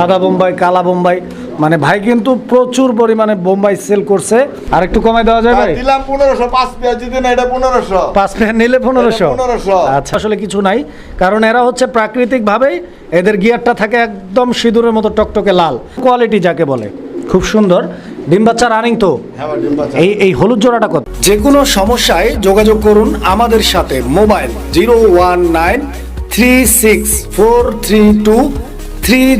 সাদা বোম্বাই কালা বোম্বাই মানে ভাই কিন্তু প্রচুর পরিমাণে বোম্বাই সেল করছে। আর একটু কমাই দেওয়া যায় ভাই দিলাম পনেরোশো পাঁচ পেঁয়াজ যদি না এটা পনেরোশো। পাঁচ প্যান্ট নিলে পনেরোশো? এটা 1500 আচ্ছা আসলে কিছু নাই কারণ এরা হচ্ছে প্রাকৃতিক ভাবেই এদের গিয়ারটা থাকে একদম সিঁদুরের মতো টকটকে লাল। কোয়ালিটি যাকে বলে খুব সুন্দর। ডিম বাচ্চা রানিং তো। হ্যাঁ ডিম বাচ্চা। এই এই হলুদ জোড়াটা কত? যে কোনো সমস্যায় যোগাযোগ করুন আমাদের সাথে mobile zero one nine three six four three two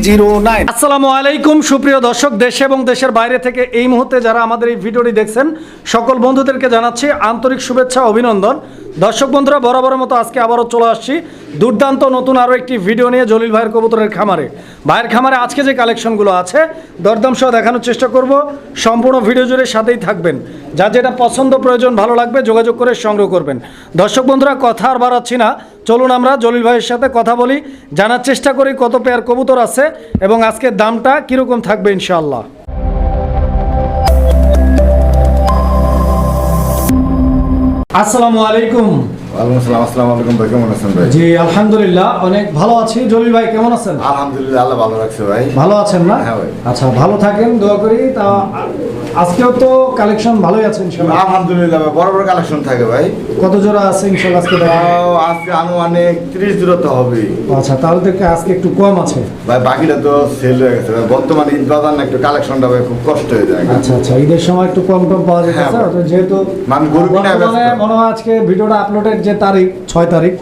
zero nine আসসালামু আলাইকুম, সুপ্রিয় দর্শক, দেশে এবং দেশের বাইরে থেকে এই মুহূর্তে যারা আমাদের এই ভিডিওটি দেখছেন, সকল বন্ধুদেরকে জানাচ্ছি আন্তরিক শুভেচ্ছা, অভিনন্দন। দর্শক বন্ধুরা, বরাবরের মতো আজকে আবারও চলে আসছি দুর্দান্ত নতুন আরও একটি ভিডিও নিয়ে জলিল ভাইয়ের কবুতরের খামারে। ভাইয়ের খামারে আজকে যে কালেকশনগুলো আছে, দরদাম সহ দেখানোর চেষ্টা করব। সম্পূর্ণ ভিডিও জুড়ে সাথেই থাকবেন। যা যেটা পছন্দ প্রয়োজন, ভালো লাগবে, যোগাযোগ করে সংগ্রহ করবেন। দর্শক বন্ধুরা, কথা আর বাড়াচ্ছি না। চলুন আমরা জলিল ভাইয়ের সাথে কথা বলি, জানার চেষ্টা করি কত পেয়ার কবুতর আছে এবং আজকে দামটা কীরকম থাকবে ইনশাআল্লাহ। আসসালামু আলাইকুম। ওয়ালাইকুম আসসালাম, আসসালামু আলাইকুম ভাই, কেমন আছেন ভাই? জি আলহামদুলিল্লাহ অনেক ভালো আছি। জলিল ভাই কেমন আছেন? আলহামদুলিল্লাহ, আল্লাহ ভালো রাখছে ভাই। ভালো আছেন না? হ্যাঁ আচ্ছা ভালো থাকেন দোয়া করি। তা আজকেও তো কালেকশন ভালোই আছে ইনশাআল্লাহ আলহামদুলিল্লাহ বড় বড় কালেকশন থাকে ভাই। কত জোড়া আছে ইনশাআল্লাহ আজকে আজকে আনুমানিক ত্রিশ দূরত্ব হবে আচ্ছা তাহলে দেখে আজকে একটু কম আছে। ভাই বাকিটা তো সেল হয়ে গেছে বর্তমানে ঈদ বাজার না একটু কালেকশনটা ভাই খুব কষ্ট হয়ে যায়। আচ্ছা আচ্ছা ঈদের সময় একটু কম টম পাওয়া হ্যাঁ, যেহেতু গরু কিনে মনে হয় আজকে ভিডিওটা যে তারিখ ছয় তারিখ।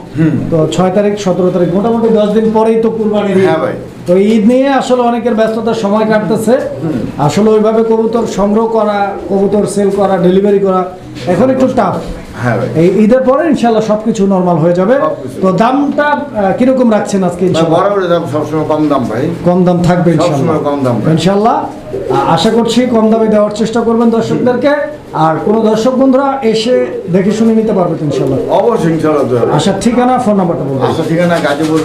তো ছয় তারিখ সতেরো তারিখ মোটামুটি দশ দিন পরেই তো কুরবানি হ্যাঁ ভাই। তো ঈদ নিয়ে আসলে অনেকের ব্যস্ততার সময় কাটতেছে। আসলে ওইভাবে কবুতর সংগ্রহ করা কবুতর সেল করা ডেলিভারি করা এখন একটু টাফ হ্যাঁ এই ঈদের পরে ইনশাল্লাহ সবকিছু নর্মাল হয়ে যাবে। তো দামটা কীরকম রাখছেন আজকে দাম সবসময় কম দাম ভাই। কম দাম থাকবে ইনশাল্লাহ কম দাম। ইনশাল্লাহ আশা করছি কম দামে দেওয়ার চেষ্টা করবেন দর্শকদেরকে। আর কোনো দর্শক বন্ধুরা এসে দেখে শুনে নিতে পারবে ইনশাল্লাহ অবশ্যই ইনশাল্লাহ দেবো। ঠিকানা ফোন নাম্বারটা আচ্ছা ঠিকানা গাজীপুর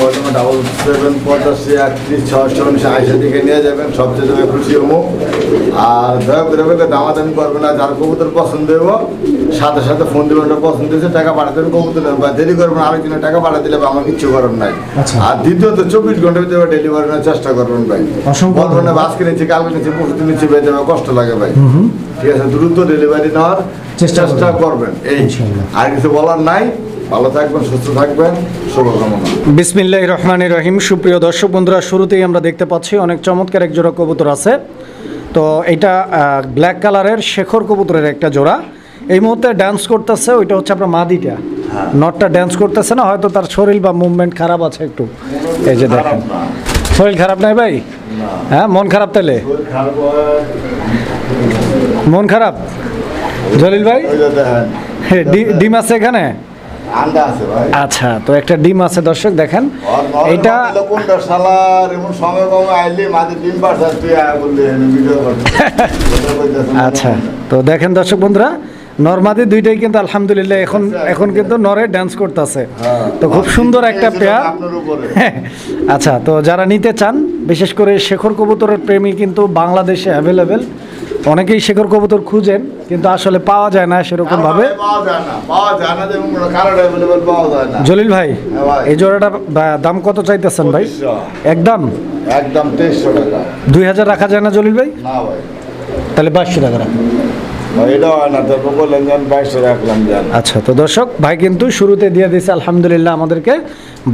বর্ধমান ডাবল সেভেন পঞ্চাশ একত্রিশ ছশো উনিশশো আইসা দিকে নিয়ে যাবেন। সবচেয়ে খুশি হব আর দয়া করে দামাদামি করবে না যার কবুতর পছন্দ দেবো সাথে সাথে ফোন দেবেন ওটা পছন্দ হয়েছে টাকা পাঠাতে দেবেন কবুতর নেবেন। বা দেরি করবেন দিনে টাকা পাঠাতে দিলে আমার কিচ্ছু করার নাই। আচ্ছা। আর দ্বিতীয়ত চব্বিশ ঘণ্টার ভিতরে ডেলিভারি নেওয়ার চেষ্টা করবেন ভাই। অসংখ্য বর্তমানে বাস কিনেছি কালকে নিচ্ছি পরশু নিচ্ছি বেঁধে দেবে কষ্ট লাগে ভাই। ঠিক আছে দ্রুত ডেলিভারি নেওয়ার চেষ্টা চেষ্টা করবেন। করবেন এই। আর কিছু বলার নাই ভালো থাকবেন সুস্থ থাকবেন শুভকামনা। বিসমিল্লাহ রহমান রহিম। সুপ্রিয় দর্শক বন্ধুরা শুরুতেই আমরা দেখতে পাচ্ছি অনেক চমৎকার এক জোড়া কবুতর আছে। তো এটা ব্ল্যাক কালারের শেখর কবুতরের একটা জোড়া। এই মুহূর্তে ডান্স করতেছে ওইটা হচ্ছে আপনার মাদিটা। নটটা ড্যান্স করতেছে না হয়তো তার শরীর বা মুভমেন্ট খারাপ আছে একটু। এই যে দেখেন। শরীর খারাপ নাই ভাই? হ্যাঁ মন খারাপ তাহলে? মন খারাপ? জলিল ভাই? ডিম আছে এখানে? আচ্ছা তো একটা ডিম আছে দর্শক দেখেন। এটা আচ্ছা তো দেখেন দর্শক বন্ধুরা নর্মাদি দুইটাই কিন্তু আলহামদুলিল্লাহ এখন এখন কিন্তু নরে ডান্স করতেছে। তো খুব সুন্দর একটা পেয়ার। আচ্ছা তো যারা নিতে চান বিশেষ করে শেখর কবুতরের প্রেমী কিন্তু বাংলাদেশে অ্যাভেলেবেল অনেকেই শেখর কবুতর খুঁজেন কিন্তু আসলে পাওয়া যায় না সেরকম ভাবে। জলিল ভাই হ্যাঁ এই জোড়াটা দাম কত চাইতেছেন ভাই। একদম? একদম দুই হাজার রাখা যায় না জলিল ভাই? ভাই। তাহলে বাইশশো টাকা রাখুন। আচ্ছা তো দর্শক, ভাই কিন্তু শুরুতে দিয়ে দিছে, আলহামদুলিল্লাহ, আমাদেরকে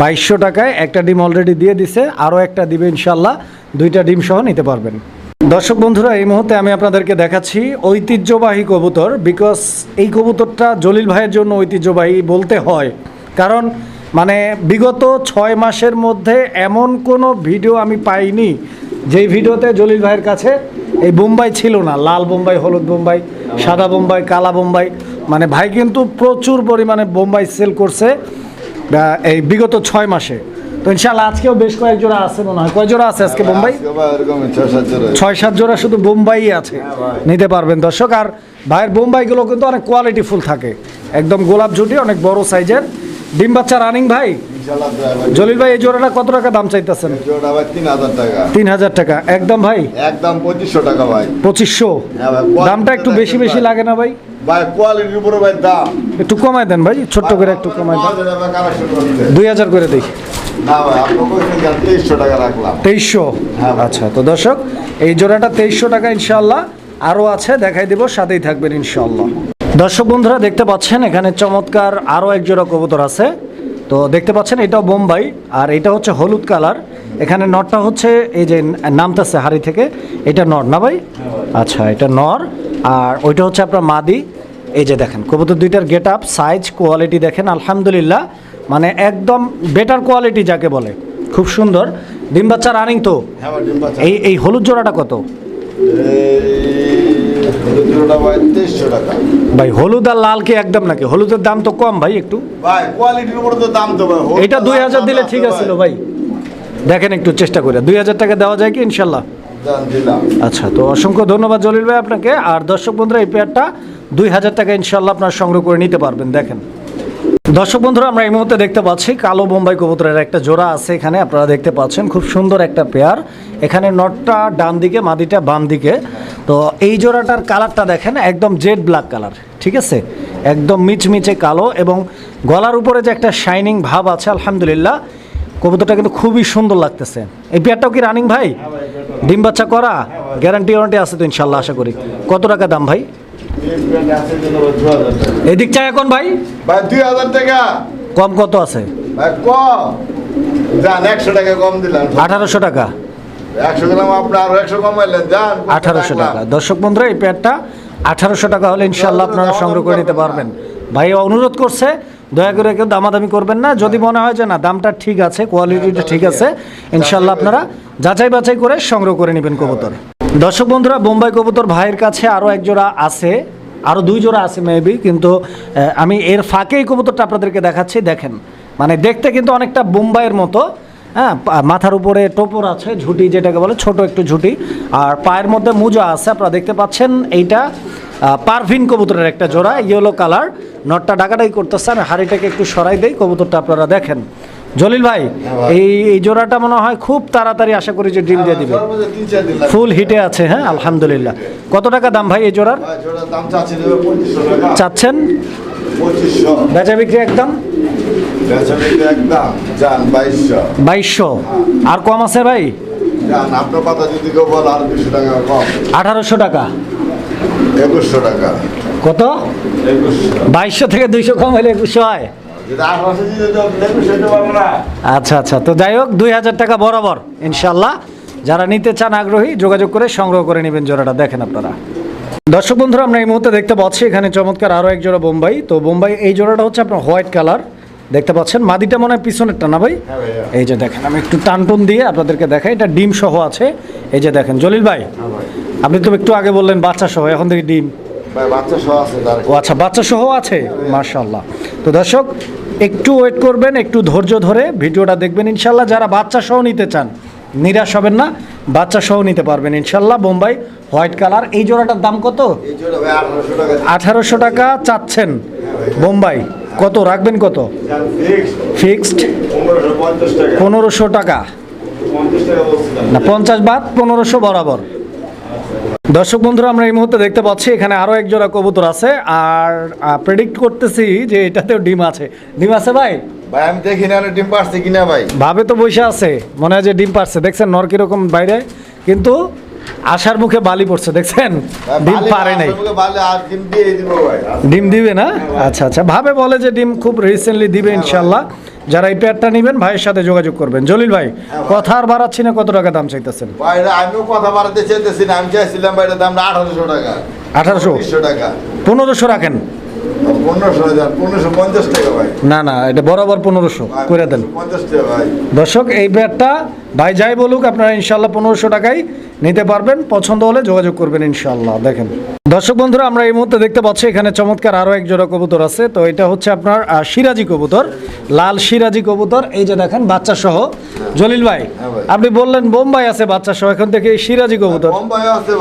বাইশশো টাকায় একটা ডিম অলরেডি দিয়ে দিছে, আরও একটা দিবে ইনশাল্লাহ দুইটা ডিম সহ নিতে পারবেন। দর্শক বন্ধুরা, এই মুহূর্তে আমি আপনাদেরকে দেখাচ্ছি ঐতিহ্যবাহী কবুতর বিকজ এই কবুতরটা জলিল ভাইয়ের জন্য ঐতিহ্যবাহী বলতে হয়। কারণ মানে বিগত ছয় মাসের মধ্যে এমন কোনো ভিডিও আমি পাইনি যেই ভিডিওতে জলিল ভাইয়ের কাছে এই বোম্বাই ছিল না লাল বোম্বাই হলুদ বোম্বাই সাদা বোম্বাই কালা বোম্বাই মানে ভাই কিন্তু প্রচুর পরিমাণে বোম্বাই সেল করছে এই বিগত ছয় মাসে। তো ইনশাল্লাহ আজকেও বেশ কয়েক জোড়া আছে মনে হয়। কয় জোড়া আছে আজকে বোম্বাই? ছয় সাত জোড়া। ছয় সাত জোড়া শুধু বোম্বাই আছে। হ্যাঁ নিতে পারবেন দর্শক। আর ভাইয়ের বোম্বাইগুলো কিন্তু অনেক কোয়ালিটি ফুল থাকে। একদম গোলাপ ঝুটি অনেক বড় সাইজের ডিম বাচ্চা রানিং ভাই। জলিল ভাই এই জোড়াটা কত টাকা দাম চাইতেছেন? জোড়া ভাই তিন হাজার টাকা। তিন হাজার টাকা। একদম ভাই? একদম পঁচিশশো টাকা ভাই। পঁচিশশো? হ্যাঁ দামটা একটু বেশি বেশি লাগে না ভাই? ভাই কোয়ালিটির উপরে ভাই দাম। একটু কমায় দেন ভাই ছোট্ট করে একটু কমায় দেন। দুই হাজার করে কেন তেইশশো হ্যাঁ আচ্ছা তো দর্শক এই জোড়াটা তেইশশো টাকা ইনশাল্লাহ আরও আছে দেখাই দিব সাথেই থাকবেন ইনশাল্লাহ দর্শক বন্ধুরা দেখতে পাচ্ছেন এখানে চমৎকার আরও এক জোড়া কবুতর আছে। তো দেখতে পাচ্ছেন এটাও বোম্বাই আর এটা হচ্ছে হলুদ কালার। এখানে নরটা হচ্ছে এই যে নামতাছে হাড়ি থেকে এটা নর না ভাই? আচ্ছা এটা নর। আর ওইটা হচ্ছে আপনার মাদি। এই যে দেখেন কবুতর দুইটার গেট আপ সাইজ কোয়ালিটি দেখেন আলহামদুলিল্লাহ। মানে একদম বেটার কোয়ালিটি যাকে বলে। খুব সুন্দর। ডিম বাচ্চা রানিং তো? হ্যাঁ এই এই হলুদ জোড়াটা কত? ভাই তেইশশো টাকা। ভাই হলুদ আর লাল কি একদম নাকি? হলুদের দাম তো কম ভাই একটু। ভাই কোয়ালিটির উপরে তো দাম তো ভাই এটা দুই হাজার দিলে ঠিক আছিল ভাই। দেখেন একটু চেষ্টা করে। দুই হাজার টাকা দেওয়া যায় কি ইনশাল্লাহ? আচ্ছা তো অসংখ্য ধন্যবাদ জলিল ভাই আপনাকে। আর দর্শক বন্ধুরা এই পেয়ারটা দুই হাজার টাকা ইনশাল্লাহ আপনার সংগ্রহ করে নিতে পারবেন দেখেন। দর্শক বন্ধুরা আমরা এই মুহূর্তে দেখতে পাচ্ছি কালো বোম্বাই কবুতরের একটা জোড়া আছে এখানে আপনারা দেখতে পাচ্ছেন। খুব সুন্দর একটা পেয়ার এখানে নটটা ডান দিকে মাদিটা বাম দিকে। তো এই জোড়াটার কালারটা দেখেন একদম জেড ব্ল্যাক কালার ঠিক আছে? একদম মিচমিচে কালো এবং গলার উপরে যে একটা শাইনিং ভাব আছে আলহামদুলিল্লাহ কবুতরটা কিন্তু খুবই সুন্দর লাগতেছে। এই পেয়ারটাও কি রানিং ভাই? ডিম বাচ্চা করা? গ্যারান্টি ওয়ারেন্টি আছে তো ইনশাল্লাহ আশা করি। কত টাকা দাম ভাই? এদিক চাই এখন ভাই। ভাই দুই হাজার টাকা। কম কত আছে? ভাই কম একশো টাকা কম দিলাম। আঠারোশো টাকা। একশো গ্রাম আপনি আরও একশো কমাইলেন যান। আঠারোশো টাকা। দর্শক বন্ধুরা এই প্যাডটা আঠারোশো টাকা হলে ইনশাল্লাহ আপনারা সংগ্রহ করে নিতে পারবেন। ভাই অনুরোধ করছে দয়া করে কেউ দামাদামি করবেন না। যদি মনে হয় যে না দামটা ঠিক আছে কোয়ালিটিটা ঠিক আছে ইনশাল্লাহ আপনারা যাচাই বাছাই করে সংগ্রহ করে নেবেন কবুতর। দর্শক বন্ধুরা বোম্বাই কবুতর ভাইয়ের কাছে আরও এক জোড়া আছে আরও দুই জোড়া আছে মেবি কিন্তু আমি এর ফাঁকে এই কবুতরটা আপনাদেরকে দেখাচ্ছি দেখেন। মানে দেখতে কিন্তু অনেকটা বোম্বাইয়ের মতো হ্যাঁ মাথার উপরে টোপর আছে ঝুটি যেটাকে বলে ছোট একটু ঝুটি। আর পায়ের মধ্যে মোজা আছে আপনারা দেখতে পাচ্ছেন এইটা পারভিন কবুতরের একটা জোড়া ইয়েলো কালার নটটা ডাকাটাই করতেছে আমি হাড়িটাকে একটু সরাই দেই কবুতরটা আপনারা দেখেন। জলিল ভাই এই এই জোড়াটা মনে হয় খুব তাড়াতাড়ি আশা করি যে ডিম দিয়ে দিবে। দিন লাগবে। ফুল হিটে আছে হ্যাঁ আলহামদুলিল্লাহ। কত টাকা দাম ভাই এই জোড়ার? দেবে চাচ্ছেন? বেচা বিক্রি একদম? বাইশশো। আর কম আছে ভাই? আঠারোশো টাকা। একুশশো টাকা। কত? বাইশশো থেকে দুইশো কম হলে একুশশো হয়। আচ্ছা আচ্ছা। তো যাই হোক দুই হাজার টাকা বরাবর ইনশাল্লাহ। যারা নিতে চান আগ্রহী যোগাযোগ করে সংগ্রহ করে নেবেন জোড়াটা। দেখেন আপনারা। দর্শক বন্ধুরা আমরা এই মুহূর্তে দেখতে পাচ্ছি এখানে চমৎকার আরও এক জোড়া বোম্বাই। তো বোম্বাই এই জোড়াটা হচ্ছে আপনার হোয়াইট কালার। দেখতে পাচ্ছেন? মাদিটা মনে হয় পিছনেরটা না ভাই? হ্যাঁ এই যে দেখেন আমি একটু টানটুন দিয়ে আপনাদেরকে দেখাই এটা ডিম সহ আছে। এই যে দেখেন জলিল ভাই হ্যাঁ আপনি তো একটু আগে বললেন বাচ্চা সহ এখন থেকে ডিম। বাচ্চা সহ আছে তার। ও আচ্ছা বাচ্চা সহ আছে? মার্শাল্লাহ তো দর্শক একটু ওয়েট করবেন একটু ধৈর্য ধরে ভিডিওটা দেখবেন। ইনশাল্লাহ যারা বাচ্চা সহ নিতে চান নিরাশ হবেন না, বাচ্চা সহ নিতে পারবেন ইনশাল্লাহ বোম্বাই হোয়াইট কালার। এই জোড়াটার দাম কত? আঠারোশো টাকা চাচ্ছেন বোম্বাই। কত? রাখবেন কত? ফিক্সড। পনেরোশো টাকা। না, পঞ্চাশ বাদ, পনেরোশো বরাবর। দর্শক বন্ধুরা, আমরা এই মুহূর্তে দেখতে পাচ্ছি, এখানে আরও এক জোড়া কবুতর আছে। আর প্রেডিক্ট করতেছি যে এটাতেও ডিম আছে। ডিম আছে ভাই? ভাই আমি দেখি না ডিম পারছে কিনা ভাই। ভাবে তো বসে আছে মনে হয় যে ডিম পারছে দেখছেন নর কীরকম বাইরে কিন্তু আশার মুখে বালি পড়ছে দেখছেন? ডিম পারে নাই। ডিম ভাই। ডিম দিবে না? আচ্ছা আচ্ছা। ভাবে বলে যে ডিম খুব রিসেন্টলি দিবে ইনশাল্লাহ। যারা এই পেয়ারটা নেবেন ভাইয়ের সাথে যোগাযোগ করবেন। জলিল ভাই কথা আর বাড়াচ্ছি না কত টাকা দাম চাইতেছেন? আমিও কথা বাড়াতে চাইতেছি না। আমি চাইছিলাম ভাইটা দাম আঠারোশো টাকা। আঠারোশো? টাকা। পনেরোশো রাখেন। পনেরোশো হাজার পনেরোশো পঞ্চাশ টাকা ভাই। না না এটা বরাবর পনেরোশো করে দেন। পঞ্চাশ টাকা ভাই। দর্শক এই ব্যাটটা ভাই যাই বলুক আপনারা ইনশাল্লাহ পনেরোশো টাকায় নিতে পারবেন। পছন্দ হলে যোগাযোগ করবেন ইনশাল্লাহ দেখেন দর্শক বন্ধুরা আমরা এই মুহূর্তে দেখতে পাচ্ছি এখানে চমৎকার আরও এক জোড়া কবুতর আছে। তো এটা হচ্ছে আপনার সিরাজি কবুতর লাল সিরাজি কবুতর। এই যে দেখেন বাচ্চা সহ জলিল ভাই হ্যাঁ আপনি বললেন বোম্বাই আছে বাচ্চা সহ এখন থেকে সিরাজি কবুতর।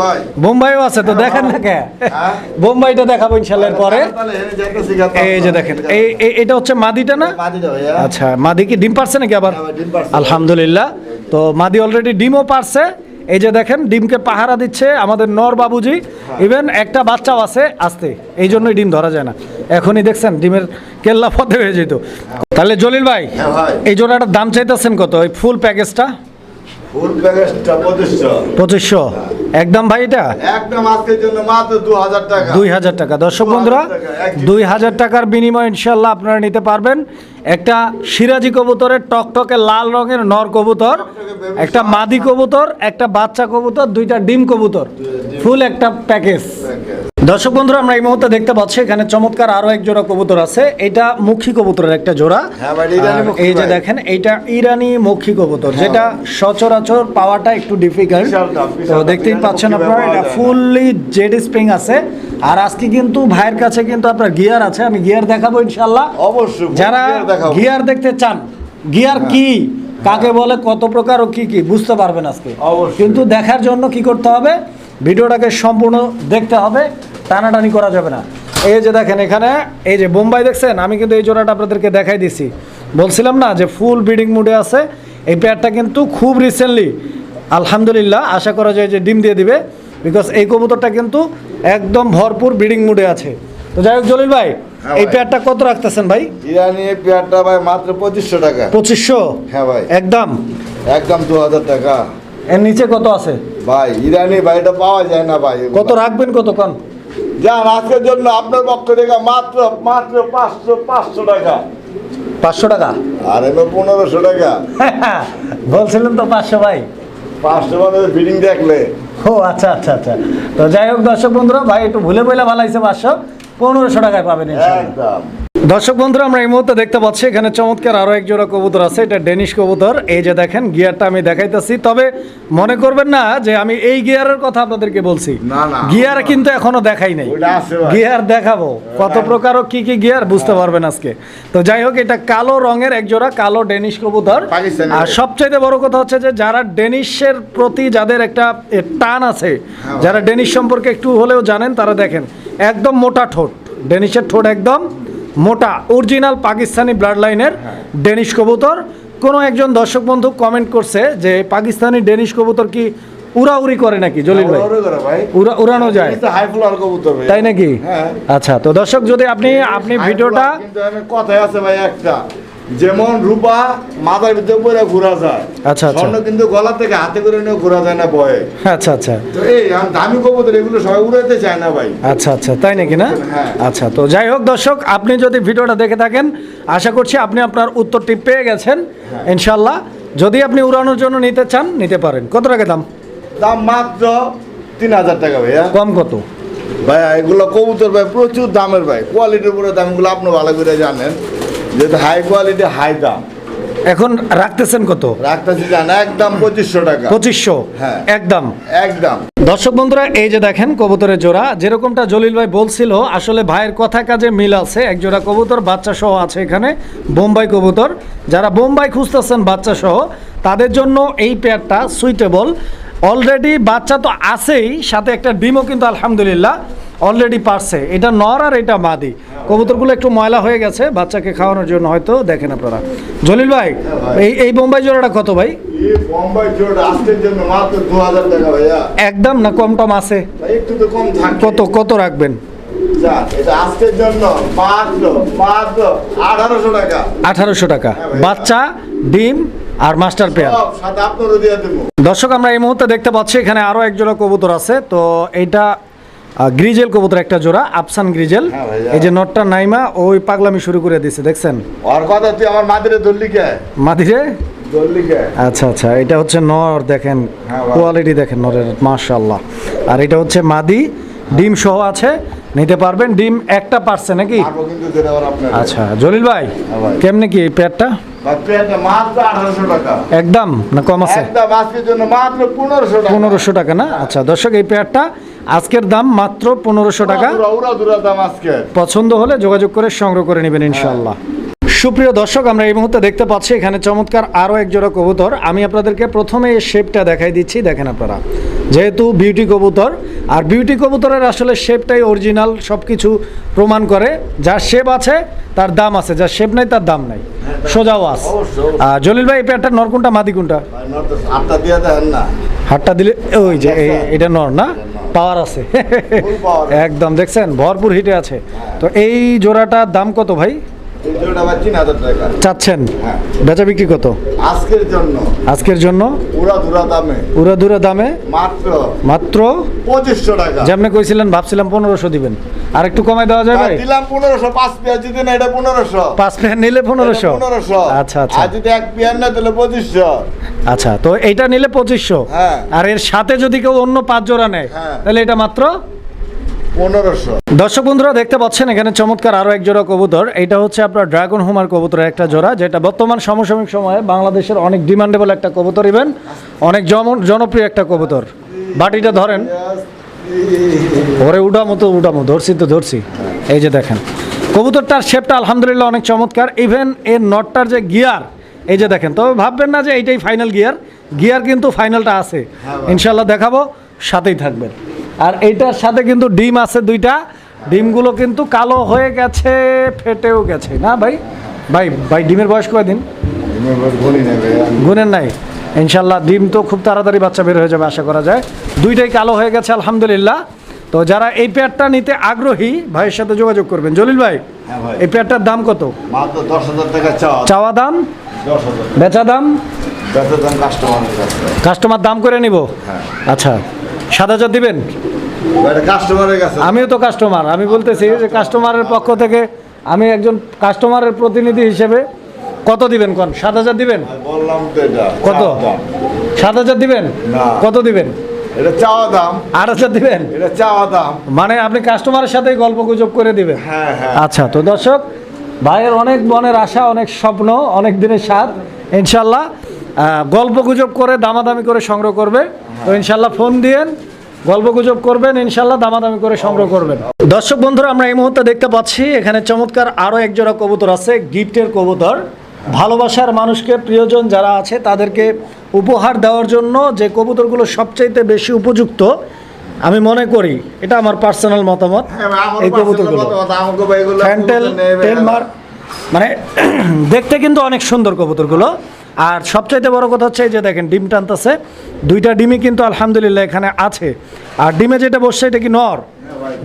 ভাই। বোম্বাইও আছে তো দেখেন না কে? হ্যাঁ। বোম্বাইটা দেখাবো ইনশাল্লাহ পরে এই যে দেখেন এই এটা হচ্ছে মাদিটা না? আচ্ছা মাদি কি ডিম পারছে নাকি আবার? হ্যাঁ ভাই। আলহামদুলিল্লাহ। তো মাদি অলরেডি ডিমও পারছে। এই যে দেখেন ডিমকে পাহারা দিচ্ছে আমাদের নর বাবুজি। ইভেন একটা বাচ্চাও আছে আসতে। এই জন্যই ডিম ধরা যায় না। এখনই দেখছেন ডিমের কেল্লা ফতে হয়ে যেত। তাহলে জলিল ভাই এই জন্য একটা জোড়াটার দাম চাইতেছেন কত? ওই ফুল প্যাকেজটা পঁচিশশো। একদম ভাই এটা? একদম আজকের জন্য মাত্র দু হাজার টাকা। দুই হাজার টাকা। দর্শক 2000 বন্ধুরা দুই হাজার টাকার বিনিময়ে ইনশাল্লাহ আপনারা নিতে পারবেন। একটা সিরাজি কবুতরের টকটকে লাল রঙের নর কবুতর একটা মাদি কবুতর একটা বাচ্চা কবুতর দুইটা ডিম কবুতর। ফুল একটা প্যাকেজ। দর্শক বন্ধুরা আমরা এই মুহূর্তে দেখতে পাচ্ছি এখানে চমৎকার আরও এক জোড়া কবুতর আছে। এটা মুখী কবুতরের একটা জোড়া। হ্যাঁ মুখী এই যে দেখেন এটা ইরানি মক্ষী কবুতর হ্যাঁ যেটা সচরাচর পাওয়াটা একটু ডিফিকাল্ট তো দেখতেই পাচ্ছেন মুখী আপনারা এটা ফুললি জেড স্প্রিং আছে। আর আজকে কিন্তু ভাইয়ের কাছে কিন্তু আপনার গিয়ার আছে আমি গিয়ার দেখাবো ইনশাল্লাহ অবশ্যই যারা গিয়ার হ্যাঁ। গিয়ার দেখতে চান গিয়ার কি কাকে বলে কত প্রকার ও কি কি বুঝতে পারবেন আজকে। অবশ্যই। কিন্তু দেখার জন্য কি করতে হবে ভিডিওটাকে সম্পূর্ণ দেখতে হবে। টানাটানি করা যাবে না। এই যে দেখেন এখানে এই যে বোম্বাই দেখছেন আমি কিন্তু এই জোড়াটা আপনাদেরকে দেখাই দিছি। বলছিলাম না যে ফুল ব্রিডিং মুডে আছে। এই পেয়ারটা কিন্তু খুব রিসেন্টলি আলহামদুলিল্লাহ আশা করা যায় যে ডিম দিয়ে দিবে বিকজ এই কবুতরটা কিন্তু একদম ভরপুর ব্রিডিং মুডে আছে। তো যাই হোক জলিল ভাই হ্যাঁ এই। পেয়ারটা কত রাখতেছেন ভাই? ইরানি এই পেয়ারটা ভাই মাত্র পঁচিশশো টাকা। পঁচিশশো? হ্যাঁ ভাই। একদম? একদম দু হাজার টাকা। এর নিচে কত আছে? ভাই ইরানি ভাই এটা পাওয়া যায় না ভাই। কত রাখবেন কতক্ষণ? যান আজকের জন্য আপনার পক্ষ থেকে মাত্র মাত্র পাঁচশো পাঁচশো টাকা। পাঁচশো টাকা? আরে পনেরোশো টাকা। বলছিলেন তো পাঁচশো ভাই। পাঁচশো মানে বিল্ডিং দেখলে। ও আচ্ছা আচ্ছা আচ্ছা। তো যাই হোক দর্শক বন্ধুরা ভাই একটু ভুলে বইলে ভালো হয়েছে পাঁচশো। পনেরোশো টাকায় পাবেন। একদম। দর্শক বন্ধুরা আমরা এই মুহূর্তে দেখতে পাচ্ছি এখানে চমৎকার আরও এক জোড়া কবুতর আছে। এটা ডেনিশ কবুতর। এই যে দেখেন গিয়ারটা আমি দেখাইতেছি। তবে মনে করবেন না যে আমি এই গিয়ারের কথা আপনাদেরকে বলছি। গিয়ার কিন্তু এখনও দেখাই নাই। গিয়ার দেখাবো। কত প্রকার ও কি কি গিয়ার বুঝতে পারবেন আজকে। তো যাই হোক এটা কালো রঙের এক জোড়া কালো ডেনিশ কবুতর। আর। সবচাইতে বড় কথা হচ্ছে যে যারা ডেনিশের প্রতি যাদের একটা টান আছে হ্যাঁ। যারা ডেনিশ সম্পর্কে একটু হলেও জানেন তারা দেখেন একদম মোটা ঠোঁট। ডেনিশের ঠোঁট একদম মোটা অরিজিনাল পাকিস্তানি ব্লাড লাইনের। ডেনিশ কবুতর। কোনো একজন দর্শক বন্ধু কমেন্ট করছে যে পাকিস্তানি ডেনিশ কবুতর কি উড়াউড়ি করে নাকি? জলিল ভাই? উড়া- উড়ানো যায়। তাই নাকি? হ্যাঁ। আচ্ছা তো দর্শক যদি আপনি আপনি ভিডিওটা কথায় আছে ভাই একটা। যেমন রূপা মাথার ভিতরে পরে ঘোরা যায় আচ্ছা, আচ্ছা। স্বর্ণ কিন্তু গলা থেকে হাতে করে নিয়ে ঘোরা যায় না বয়ে। আচ্ছা আচ্ছা। তো এই দামি কবুতর এগুলো সবাই উড়াইতে চায় না ভাই। আচ্ছা আচ্ছা তাই নাকি না? হ্যাঁ। আচ্ছা তো যাই হোক দর্শক আপনি যদি ভিডিওটা দেখে থাকেন আশা করছি আপনি আপনার উত্তরটি পেয়ে গেছেন। হ্যাঁ। ইনশাল্লাহ যদি আপনি উড়ানোর জন্য নিতে চান নিতে পারেন। কত টাকা দাম? দাম মাত্র তিন হাজার টাকা ভাইয়া। কম কত? ভাই এগুলো কবুতর ভাই প্রচুর দামের ভাই। কোয়ালিটির উপরে দামগুলো আপনি ভালো করে জানেন। যেহেতু হাই কোয়ালিটি হাই দাম। এখন রাখতেছেন কত? রাখতেছি জান একদম পঁচিশশো টাকা। পঁচিশশো? হ্যাঁ। একদম। একদম। দর্শক বন্ধুরা এই যে দেখেন কবুতরের জোড়া যেরকমটা জলিল ভাই বলছিল আসলে ভাইয়ের কথা কাজে মিল আছে। এক জোড়া কবুতর বাচ্চা সহ আছে এখানে বোম্বাই কবুতর। যারা বোম্বাই খুঁজতেছেন বাচ্চা সহ তাদের জন্য এই পেয়ারটা সুইটেবল অলরেডি বাচ্চা তো আছেই সাথে একটা ডিমও কিন্তু আলহামদুলিল্লাহ। অলরেডি পারছে। এটা নর আর এটা মাদি। কবুতরগুলো একটু ময়লা হয়ে গেছে বাচ্চাকে খাওয়ানোর জন্য হয়তো দেখেন আপনারা। জলিল ভাই এই এই বোম্বাই জোড়াটা কত ভাই? একদম না কম টম আছে? কত কত রাখবেন? আঠারোশো টাকা। হ্যাঁ। বাচ্চা ডিম আর মাস্টার পেয়ার। দর্শক আমরা এই মুহূর্তে দেখতে পাচ্ছি এখানে আরও এক জোড়া কবুতর আছে। তো এইটা গ্রিজেল কবুতর একটা জোড়া আফসান গ্রিজেল। হ্যাঁ এই যে নটটা নাইমা ওই পাগলামি শুরু করে দিছে দেখছেন? ওর কথা তুই আমার মাদিরে ধরলি কে? মাদিরে? আচ্ছা আচ্ছা এটা হচ্ছে নর দেখেন হ্যাঁ কোয়ালিটি দেখেন নরের মাশাল্লাহ আর এটা হচ্ছে মাদি ডিম সহ আছে নিতে পারবেন ডিম একটা পারছে নাকি? আচ্ছা জলিল ভাই হ্যাঁ কেমনে কি এই ভাই, একদম না কম আছে? পনেরোশো টাকা না? আচ্ছা দর্শক এই পেয়ারটা আজকের দাম মাত্র পনেরোশো টাকা। পছন্দ হলে যোগাযোগ করে সংগ্রহ করে নেবেন ইনশাল্লাহ সুপ্রিয় দর্শক আমরা এই মুহূর্তে দেখতে পাচ্ছি এখানে চমৎকার আরও এক জোড়া কবুতর। আমি আপনাদেরকে প্রথমে এই শেপটা দেখাই দিচ্ছি দেখেন আপনারা। যেহেতু বিউটি কবুতর আর বিউটি কবুতরের আসলে শেপটাই অরিজিনাল সব কিছু প্রমাণ করে। যার শেপ আছে তার দাম আছে। যার শেপ নাই তার দাম নাই। সোজা ওয়াস অবশ্যই। আর জলিল ভাই এই পেয়ারটা নর কোনটা মাদি কোনটা? হাতটা দিলে ওই যে এটা নর না? পাওয়ার আছে। একদম দেখছেন? ভরপুর হিটে আছে। তো এই জোড়াটার দাম কত ভাই? চাচ্ছেন? হ্যাঁ। বেচা বিক্রি কত? আজকের জন্য আজকের জন্য পুরা ধুরা দামে। উড়া দুরা দামে মাত্র মাত্র পঁচিশশো টাকা। যেমনি কইছিলেন ভাবছিলাম পনেরোশো দিবেন। আর একটু কমাই দেওয়া ভাই? দিলাম পনেরোশো পাঁচ পেঁয়াজ যদি না এটা পনেরোশো। পাঁচ প্যান নিলে পনেরোশো? পনেরোশো। আচ্ছা আচ্ছা। আর যদি এক পেঁয়াজ না তাহলে পঁচিশশো। আচ্ছা তো এইটা নিলে পঁচিশশো। হ্যাঁ। আর এর সাথে যদি কেউ অন্য পাঁচ জোড়া নেয় হ্যাঁ। তাহলে এটা মাত্র পনেরোশো। দর্শক বন্ধুরা দেখতে পাচ্ছেন এখানে চমৎকার আরও এক জোড়া কবুতর। এটা হচ্ছে আপনার ড্রাগন হুমার কবুতরের একটা জোড়া যেটা বর্তমান সমসাময়িক সময়ে বাংলাদেশের অনেক ডিমান্ডেবল একটা কবুতর ইভেন অনেক জনপ্রিয় একটা কবুতর। বাটিটা ধরেন। ওরে উডামো মতো উডামো ধরছি তো ধরছি। এই যে দেখেন কবুতরটার শেপটা আলহামদুলিল্লাহ অনেক চমৎকার। ইভেন এর নটটার যে গিয়ার এই যে দেখেন তবে ভাববেন না যে এইটাই ফাইনাল গিয়ার গিয়ার কিন্তু ফাইনালটা আছে। ইনশাল্লাহ দেখাবো সাথেই থাকবেন। আর এইটার সাথে কিন্তু ডিম আছে দুইটা। ডিমগুলো কিন্তু কালো হয়ে গেছে ফেটেও গেছে। না ভাই? ভাই ভাই ডিমের বয়স কয়দিন? গুনি নেবে গুণের নাই ইনশাল্লাহ ডিম তো খুব তাড়াতাড়ি বাচ্চা বের হয়ে যাবে আশা করা যায়। দুইটাই কালো হয়ে গেছে আলহামদুলিল্লাহ। তো যারা এই পেয়ারটা নিতে আগ্রহী ভাইয়ের সাথে যোগাযোগ করবেন। জলিল ভাই হ্যাঁ এই পেয়ারটার দাম কত? চাওয়া। দাম? বেচা দাম? কাস্টমার দাম করে নিব? হ্যাঁ। আচ্ছা। সাত হাজার দিবেন? আমিও তো কাস্টমার আমি বলতেছি যে কাস্টমারের পক্ষ থেকে আমি একজন কাস্টমারের প্রতিনিধি হিসেবে কত দিবেন কোন? সাত হাজার দিবেন? বললাম কত? সাত হাজার দিবেন? কত দিবেন? এটা চাওয়া দাম। আট হাজার দিবেন? এটা চাওয়া দাম। মানে আপনি কাস্টমারের সাথে গল্প গুজব করে দিবেন? হ্যাঁ হ্যাঁ। আচ্ছা তো দর্শক ভাইয়ের অনেক মনের আশা অনেক স্বপ্ন অনেক দিনের স্বাদ ইনশাল্লাহ গল্প গুজব করে দামাদামি করে সংগ্রহ করবে। তো ইনশাল্লাহ ফোন দিয়েন গল্প গুজব করবেন ইনশাল্লাহ দামাদামি করে সংগ্রহ করবেন। দর্শক বন্ধুরা আমরা এই মুহূর্তে দেখতে পাচ্ছি এখানে চমৎকার আরও একজোড়া কবুতর আছে গিফটের কবুতর। ভালোবাসার মানুষকে প্রিয়জন যারা আছে তাদেরকে উপহার দেওয়ার জন্য যে কবুতরগুলো সবচাইতে বেশি উপযুক্ত আমি মনে করি এটা আমার পার্সোনাল মতামত হ্যাঁ, এই কবুতরগুলো। ফ্যান্টেল টেলমার্ক মানে দেখতে কিন্তু অনেক সুন্দর কবুতরগুলো। আর সবচাইতে বড় কথা হচ্ছে এই যে দেখেন ডিম টানতেছে দুইটা ডিমই কিন্তু আলহামদুলিল্লাহ এখানে আছে। আর ডিমে যেটা বসছে এটা কি নর?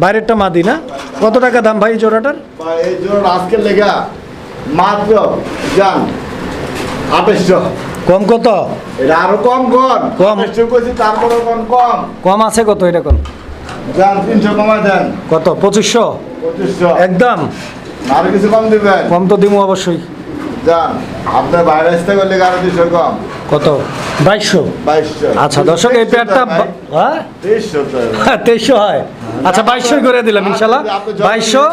বাইরেরটা মাদি না? কত টাকা দাম ভাই জোড়াটার? এই জন্য আজকের লেগা মাত্র আঠাশশো কম কত? এটা আরও কম কম। তারপরে কোন কম? কম আছে কত এটা তিনশো কমায় দেন। কত? পঁচিশশো পঁচিশশো একদম। আর কিছু কম দিবেন? কম তো দিমু অবশ্যই। যান আপনার বাইরে আসতে গেলে আরও দুশো কম। কত? বাইশশো? বাইশশো। আচ্ছা দর্শক এই পেয়ারটা হ্যাঁ। তেইশশো হয়। আচ্ছা বাইশশোই করে দিলাম ইনশাল্লাহ। বাইশশো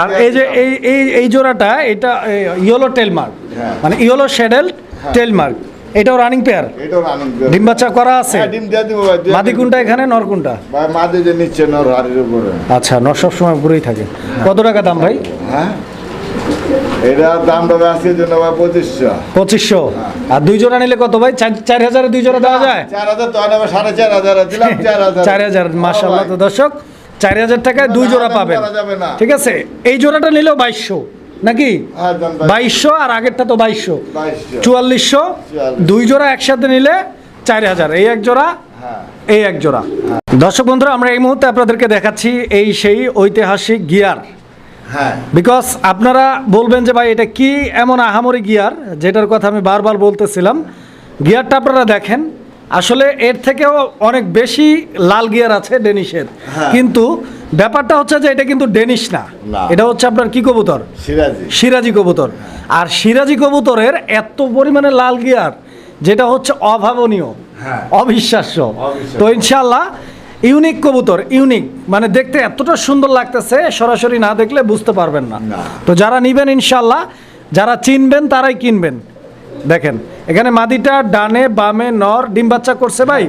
আর এই যে এই এই এই জোড়াটা এটা ইয়েলো টেলমার্ক। হ্যাঁ। মানে ইয়েলো শেডেল টেলমার্ক। এটাও রানিং পেয়ার এটাও রানিং ডিম বাচ্চা করা আছে? হ্যাঁ, ডিম দিয়ে দিব ভাই মাদি কোনটা এখানে নর কোনটা? ভাই মাদি যে নিচ্ছে নর হাড়ির উপরে। আচ্ছা নর সব সময় পুরোই থাকে। কত টাকা দাম ভাই? হ্যাঁ? এটা দাম পাবে আজকের জন্য ভাই পঁচিশশো। পঁচিশশো। আর দুই জোড়া নিলে কত ভাই? চার- হাজারে দুই জোড়া দেওয়া যায়? চার হাজার তো সাড়ে চার হাজার দিলাম চার হাজার। চার হাজার মাসাল্লাহ তো দর্শক চার হাজার টাকায় দুই জোড়া পাবেন। ঠিক আছে? এই জোড়াটা নিলেও বাইশশো নাকি? বাইশশো আর আগেরটা তো বাইশশো। চুয়াল্লিশশো দুই জোড়া একসাথে নিলে চার হাজার। এই এক জোড়া হ্যাঁ। এই এক জোড়া। দর্শক বন্ধুরা আমরা এই মুহূর্তে আপনাদেরকে দেখাচ্ছি এই সেই ঐতিহাসিক গিয়ার। বিকজ আপনারা বলবেন যে ভাই এটা কি এমন আহামরি গিয়ার? যেটার কথা আমি বারবার বলতেছিলাম। গিয়ারটা আপনারা দেখেন। আসলে এর থেকেও অনেক বেশি লাল গিয়ার আছে ডেনিশের। হ্যাঁ। কিন্তু ব্যাপারটা হচ্ছে যে এটা কিন্তু ডেনিশ না। এটা হচ্ছে আপনার কি কবুতর? সিরাজি। সিরাজি কবুতর। আর সিরাজি কবুতরের এত পরিমাণে লাল গিয়ার যেটা হচ্ছে অভাবনীয়। হ্যাঁ। অবিশ্বাস্য। তো ইনশাল্লাহ ইউনিক কবুতর ইউনিক। মানে দেখতে এতটা সুন্দর লাগতেছে সরাসরি না দেখলে বুঝতে পারবেন না। তো যারা নিবেন ইনশাল্লাহ যারা চিনবেন তারাই কিনবেন। দেখেন এখানে মাদিটা ডানে বামে নর ডিম বাচ্চা করছে ভাই।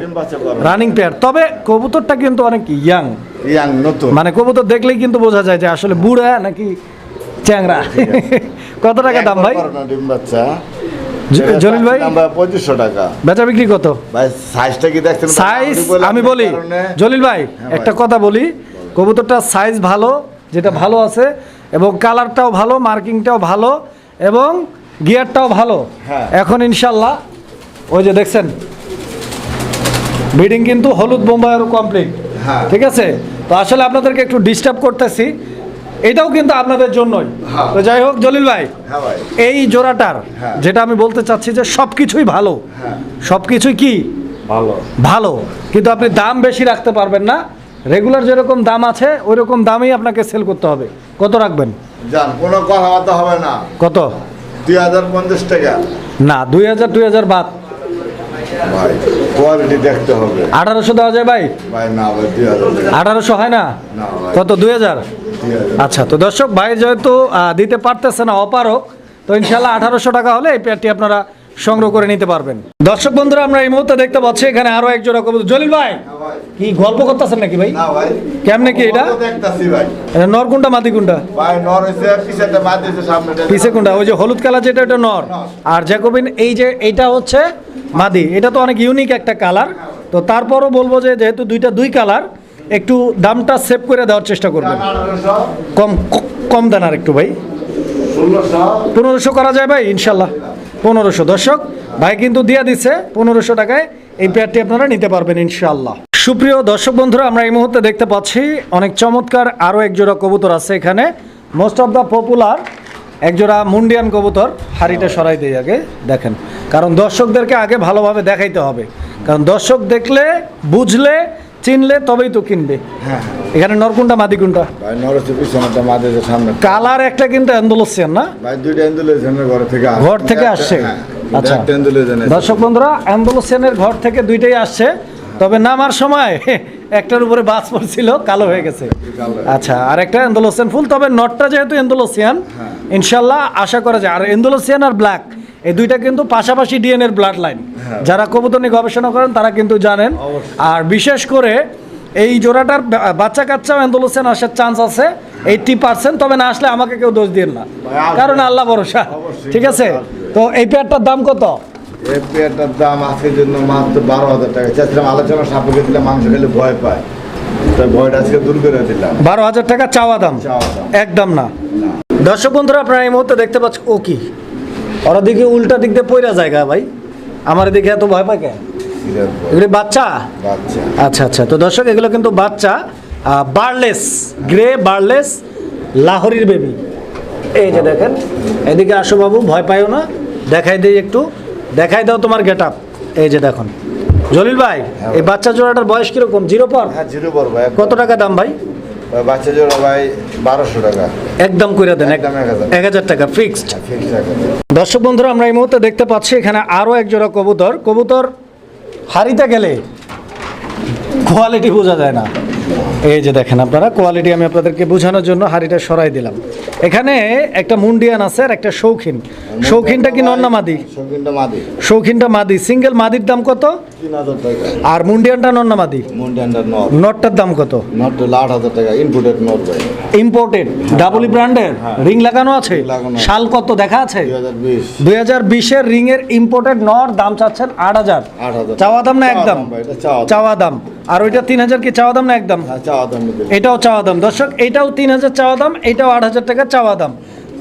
রানিং পেয়ার তবে কবুতরটা কিন্তু অনেক ইয়াং ইয়াং নতুন। মানে কবুতর দেখলেই কিন্তু বোঝা যায় যে আসলে বুড়া নাকি চ্যাংরা। কত টাকা দাম ভাই? ডিম বাচ্চা। জলিল ভাই? পঁচিশশো টাকা। বেচা বিক্রি কত? ভাই সাইজটা কি দেখছেন? সাইজ আমি বলি জলিল ভাই হ্যাঁ একটা কথা বলি। কবুতরটার সাইজ ভালো যেটা ভালো আছে এবং কালারটাও ভালো মার্কিংটাও ভালো এবং গিয়ারটাও ভালো। হ্যাঁ। এখন ইনশাল্লাহ ওই যে দেখছেন ব্রিডিং কিন্তু হলুদ বোম্বাইয়েরও কমপ্লিট হ্যাঁ। ঠিক আছে? তো আসলে আপনাদেরকে একটু ডিস্টার্ব করতেছি। এটাও কিন্তু আপনাদের জন্যই। হ্যাঁ। তো যাই হোক জলিল ভাই হ্যাঁ এই জোড়াটার হ্যাঁ। যেটা আমি বলতে চাচ্ছি যে সব কিছুই ভালো। সব কিছুই কি? ভালো। ভালো। কিন্তু আপনি দাম বেশি রাখতে পারবেন না। রেগুলার যেরকম দাম আছে ওই রকম দামই আপনাকে সেল করতে হবে। কত রাখবেন? যান কোনো কথাবার্তা হবে না। কত? দুই হাজার পঞ্চাশ টাকা। না দুই হাজার দুই হাজার বাদ। ভাই। কোয়ালিটি দেখতে হবে। আঠারোশো দেওয়া যায় ভাই? ভাই না ভাই দুই আঠারোশো হয় না? কত দুই হাজার? আচ্ছা তো দর্শক ভাই যেহেতু দিতে পারতেছে না অপারক তো ইনশাল্লাহ আঠারোশো টাকা হলে এই পেয়ারটি আপনারা সংগ্রহ করে নিতে পারবেন। দর্শক বন্ধুরা আমরা এই মুহূর্তে দেখতে পাচ্ছি এখানে আরও এক জোড়া কবুতর। জলিল ভাই কি গল্প করতেছেন নাকি ভাই? না ভাই। কেমনে কি এটা? কত দেখতাছি ভাই। এটা নর কোনটা মাদি কোনটা? ভাই নর হইছে পিছাতে বাদ দিয়েছে সামনে পিছে কোনটা? ওই যে হলুদ কালার যেটা এটা নর। আর জ্যাকোবিন এই যে এইটা হচ্ছে মাদি, এটা তো অনেক ইউনিক একটা কালার তো তারপরও বলব যে যেহেতু দুইটা দুই কালার একটু দামটা সেভ করে দেওয়ার চেষ্টা করবেন। কম কম দেন আর একটু ভাই। পনেরোশো করা যায় ভাই, ইনশাল্লাহ। পনেরোশো। দর্শক, ভাই কিন্তু দিয়ে দিচ্ছে পনেরোশো টাকায়। এই পেয়ারটি আপনারা নিতে পারবেন, ইনশাল্লাহ। সুপ্রিয় দর্শক বন্ধুরা, আমরা এই মুহূর্তে দেখতে পাচ্ছি অনেক চমৎকার আরও একজোড়া কবুতর আছে এখানে। মোস্ট অফ দ্য পপুলার একজোড়া মুন্ডিয়ান কবুতর। হাড়িটা সরাই দিয়ে আগে, দেখেন। কারণ দর্শকদেরকে আগে ভালোভাবে দেখাইতে হবে। কারণ দর্শক দেখলে বুঝলে চিনলে তবেই তো কিনবে। হ্যাঁ। এখানে নরকুন্ডা ভাই হচ্ছে পিছনেটা বাদ সামনে। কালার একটা কিন্তু অ্যান্ডোলসিয়ান না? ভাই দুইটা ঘর থেকে আসছে। ঘর থেকে আসছে? হ্যাঁ, আচ্ছা। দর্শক বন্ধুরা অ্যাম্বুলেন্সের ঘর থেকে দুইটাই আসছে। তবে নামার সময় একটার উপরে বাস পড়ছিল কালো হয়ে গেছে। আচ্ছা আর একটা এন্দোলোসিয়ান ফুল তবে নটটা যেহেতু এন্দোলোসিয়ান হ্যাঁ। ইনশাল্লাহ আশা করা যায়। আর এন্দোলোসিয়ান আর ব্ল্যাক। এই দুইটা কিন্তু পাশাপাশি ডিএনএর ব্লাড লাইন। যারা কবুতর নিয়ে গবেষণা করেন তারা কিন্তু জানেন। আর বিশেষ করে এই জোড়াটার বাচ্চা কাচ্চাও এন্দোলোসিয়ান আসার চান্স আছে এইটটি পার্সেন্ট তবে না আসলে আমাকে কেউ দোষ দিন না। কারণ আল্লাহ ভরসা। ঠিক আছে? তো এই পেয়ারটার দাম কত? এই পেয়ারটার দাম আজকের জন্য মাত্র বারো হাজার টাকা। চাচ্ছিলাম আলোচনা সাপেক্ষে দিলে মানুষ খেলে ভয় পায়। তাই ভয়টা আজকে দূর করে দিলাম। বারো হাজার টাকা চাওয়া দাম। একদম না। না দর্শক বন্ধুরা আপনারা এই মুহূর্তে দেখতে পাচ্ছেন ও কি? ওরা দিকে উল্টা দিক দিয়ে পয়রা জায়গা ভাই। আমার দিকে এত ভয় পায় কেন এগুলি বাচ্চা? আচ্ছা আচ্ছা। তো দর্শক এগুলো কিন্তু বাচ্চা। বার্লেস গ্রে বার্লেস লাহোরির বেবি। এই যে দেখেন এদিকে আসো বাবু ভয় পাইও না। দেখাই দিই একটু। দেখাই দাও তোমার গেট আপ এই যে দেখুন। জলিল ভাই এই বাচ্চা জোড়াটার বয়স কীরকম? জিরো পর? হ্যাঁ জিরো পর ভাই কত টাকা দাম ভাই, বাচ্চা জোড়া ভাই বারোশো টাকা। একদম করে দেন একদম এক হাজার। টাকা ফিক্সড ফিক্স দর্শক বন্ধুরা আমরা এই মুহূর্তে দেখতে পাচ্ছি এখানে আরও এক জোড়া কবুতর। কবুতর হারিতে গেলে কোয়ালিটি বোঝা যায় না। এই যে দেখেন আপনারা কোয়ালিটি আমি আপনাদেরকে বোঝানোর জন্য হাড়িটা সরাই দিলাম। এখানে একটা মুন্ডিয়ান আছে আর একটা শৌখিন। শৌখিনটা কি নন্না মাদি? শৌখিনটা মাদি। শৌখিনটা মাদি। সিঙ্গেল মাদির দাম কত? আর মুন্ডিয়ানটা নন্না মাদি মুন্ডিয়ানটা নর। নটটার দাম কত? নট আট হাজার টাকা ইনপুটেড নট ভাই। ইম্পোর্টেড ডাবলি ব্র্যান্ডের রিং লাগানো আছে। শাল কত দেখা আছে? দুই হাজার বিশের রিং এর ইম্পোর্টেড নর দাম চাচ্ছেন আট হাজার। চাওয়া দাম না একদম? চাওয়া দাম। আর ওইটা তিন হাজার কি চাওয়া দাম না একদম? হ্যাঁ চাওয়া দাম এটাও চাওয়া দাম। দর্শক এটাও তিন হাজার চাওয়া দাম এটাও আট হাজার টাকা চাওয়া দাম।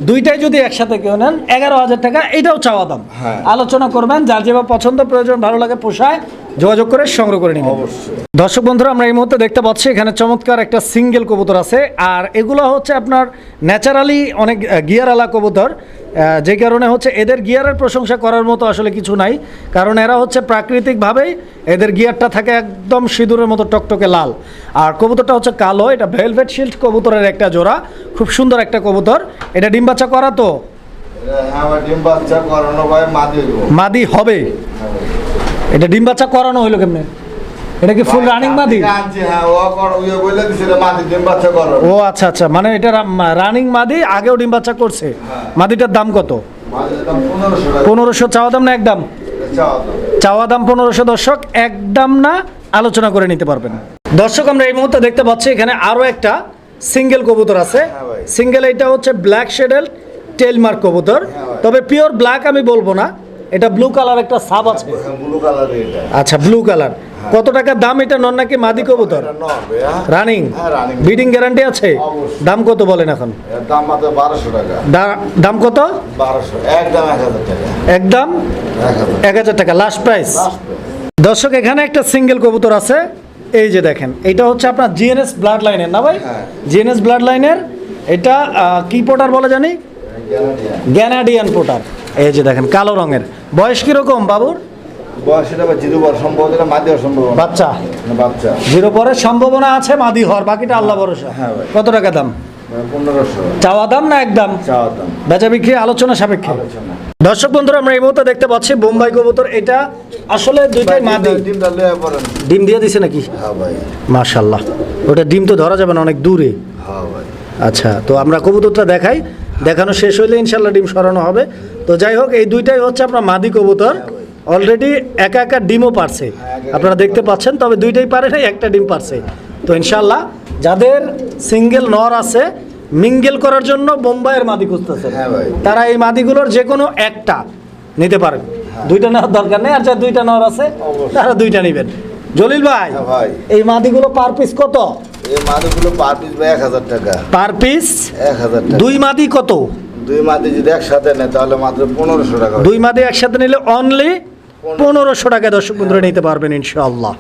দুইটাই যদি একসাথে কেউ নেন এগারো হাজার টাকা এটাও চাওয়া দাম হ্যাঁ। আলোচনা করবেন যার যেভাবে পছন্দ প্রয়োজন ভালো লাগে পোষায় যোগাযোগ করে সংগ্রহ করে নেবেন দর্শক বন্ধুরা আমরা এই মুহূর্তে দেখতে পাচ্ছি এখানে চমৎকার একটা সিঙ্গেল কবুতর আছে। আর এগুলো হচ্ছে আপনার ন্যাচারালি অনেক গিয়ারওয়ালা কবুতর। যে কারণে হচ্ছে এদের গিয়ারের প্রশংসা করার মতো আসলে কিছু নাই। কারণ এরা হচ্ছে প্রাকৃতিকভাবেই এদের গিয়ারটা থাকে একদম সিঁদুরের মতো টকটকে লাল। আর কবুতরটা হচ্ছে কালো এটা ভেলভেট শিল্ড কবুতরের একটা জোড়া। খুব সুন্দর একটা কবুতর। এটা ডিম বাচ্চা করা তো? হ্যাঁ মাদি হবে? এটা ডিম বাচ্চা করানো হইল কেমনে? এটা কি ফুল রানিং মাদি? হ্যাঁ, ও ইয়ে বলে দিছে, এটা মাদি, ডিম বাচ্চা করানো। ও আচ্ছা আচ্ছা মানে এটা রানিং মাদি আগেও ডিম বাচ্চা করছে। হ্যাঁ। মাদিটার দাম কত? মাদির দাম 1500 টাকা। পনেরোশো চাওয়া দাম না একদম চাওয়া দাম। পনেরোশো দর্শক একদম না আলোচনা করে নিতে পারবেন। দর্শক আমরা এই মুহূর্তে দেখতে পাচ্ছি এখানে আরও একটা সিঙ্গেল কবুতর আছে। হ্যাঁ সিঙ্গেল এটা হচ্ছে ব্ল্যাক শেডেল টেলমার্ক কবুতর। হ্যাঁ তবে পিওর ব্ল্যাক আমি বলব না। এটা ব্লু কালার একটা সাব আছে। হ্যাঁ, blue colour এর এটা। আচ্ছা ব্লু কালার কত টাকা দাম? এটা নন নাকি মাদি কবুতর। রানিং হ্যাঁ, বিডিং গ্যারান্টি আছে? দাম কত বলেন এখন? দাম মাত্র 1200 টাকা। দাম কত? 1200, একদম 1000 টাকা। একদম? 1000 এক হাজার টাকা। লাস্ট প্রাইস দর্শক এখানে একটা সিঙ্গেল কবুতর আছে। এই যে দেখেন এটা হচ্ছে আপনার জিএনএস ব্লাড লাইনের না ভাই? হ্যাঁ। জিএনএস ব্লাড লাইনের এটা কি পোটার বলে জানি? Canadian potter. এই যে দেখেন কালো রঙের। বয়স কীরকম বাবুর সম্ভব বাচ্চা? বাচ্চা। জিরো পরের সম্ভাবনা আছে মাদি হওয়ার বাকিটা আল্লাহ ভরসা। হ্যাঁ কত টাকা দাম? চাওয়া দাম না একদম বেচা বিক্রি আলোচনা সাপেক্ষে। দর্শক বন্ধুরা আমরা এই মুহূর্তে দেখতে পাচ্ছি বোম্বাই কবুতর এটা আসলে দুইটাই মাদি। ডিম দিয়ে দিছে নাকি? হ্যাঁ মাশাল্লাহ ওটা ডিম তো ধরা যাবে না অনেক দূরে। হ্যাঁ আচ্ছা তো আমরা কবুতরটা দেখাই। দেখানো শেষ হইলে ইনশাল্লাহ ডিম সরানো হবে। তো যাই হোক এই দুইটাই হচ্ছে আপনার মাদি কবুতর। অলরেডি একা একা ডিমও পারছে। আপনারা দেখতে পাচ্ছেন তবে দুইটাই পারে নাই একটা ডিম পারছে। তো ইনশাল্লাহ যাদের সিঙ্গেল নর আছে মিঙ্গেল করার জন্য বোম্বাইয়ের মাদি খুঁজতেছে হ্যাঁ তারা এই মাদিগুলোর যে কোনো একটা নিতে পারেন। দুইটা নেওয়ার দরকার নেই আর যা দুইটা নর আছে তারা দুইটা নেবেন। জলিল ভাই হ্যাঁ ভাই। এই মাদিগুলো পার পিস কত? এই মাদিগুলো পার পিস ভাই এক হাজার টাকা। পার পিস এক হাজার টাকা। দুই মাদি কত? দুই মাদি যদি একসাথে নেয় তাহলে মাত্র পনেরোশো টাকা দুই মাদি একসাথে নিলে অনলি পনেরোশো টাকা দর্শক বন্ধুরা নিতে পারবেন ইনশাআল্লাহ।